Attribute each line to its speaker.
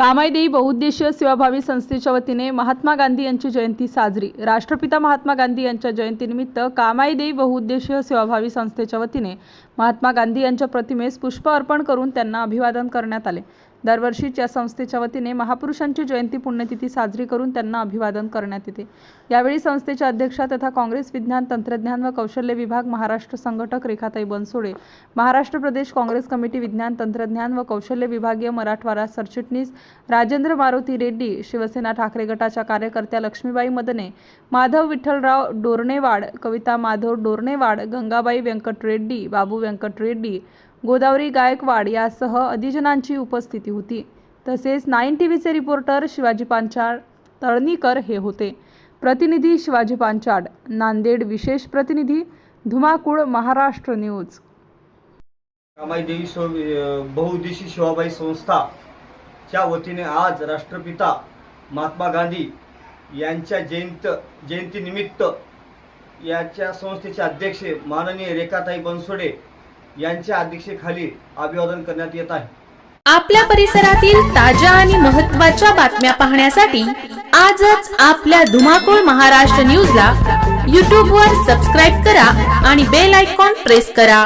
Speaker 1: कामायदेई बहुउद्देशीय सेवाभावी संस्थेच्या वतीने महात्मा गांधी यांची जयंती साजरी. राष्ट्रपिता महात्मा गांधी यांच्या जयंतीनिमित्त कामायदेई बहुउद्देशीय सेवाभावी संस्थेच्या वतीने महात्मा गांधी यांच्या प्रतिमेस पुष्प अर्पण करून त्यांना अभिवादन करण्यात आले. दरवर्षीच या संस्थेच्या वतीने महापुरुषांची जयंती पुण्यतिथी साजरी करून त्यांना अभिवादन करण्यात येते. यावेळी संस्थेच्या अध्यक्षा तथा काँग्रेस विज्ञान तंत्रज्ञान व कौशल्य विभाग महाराष्ट्र संघटक रेखाताई बनसोडे महाराष्ट्र प्रदेश काँग्रेस कमिटी विज्ञान तंत्रज्ञान व कौशल्य विभागीय मराठवाडा सरचिटणीस राजेंद्र मारुती रेड्डी शिवसेना ठाकरे गटाच्या कार्यकर्त्या लक्ष्मीबाई मदने माधव विठ्ठलराव डोरणेवाड कविता माधव डोरणेवाड गंगाबाई व्यंकट रेड्डी बाबू व्यंकट रेड्डी गोदावरी गायकवाड यासह अधिजनांची उपस्थिती होती. तसेच नाईन टी व्हीचे रिपोर्टर शिवाजी पांचाळ तळणीकर हे होते. प्रतिनिधी शिवाजी पांचाड नांदेड विशेष प्रतिनिधी धुमाकूळ महाराष्ट्र न्यूज.
Speaker 2: कामाई देवी स्व बहुउद्देशी शिवाबाई संस्था च्या वतीने आज राष्ट्रपिता महात्मा गांधी यांच्या जयंत जयंतीनिमित्त याच्या संस्थेचे अध्यक्ष माननीय रेखाताई बनसोडे यांच्या अध्यक्षतेखाली अभिवादन करण्यात येत आहे.
Speaker 3: आपल्या परिसरातील ताज्या आणि महत्त्वाच्या बातम्या पाहण्यासाठी आजच आपल्या धुमाकूळ महाराष्ट्र न्यूजला यूट्यूबवर सबस्क्राईब करा आणि बेल आयकॉन प्रेस करा.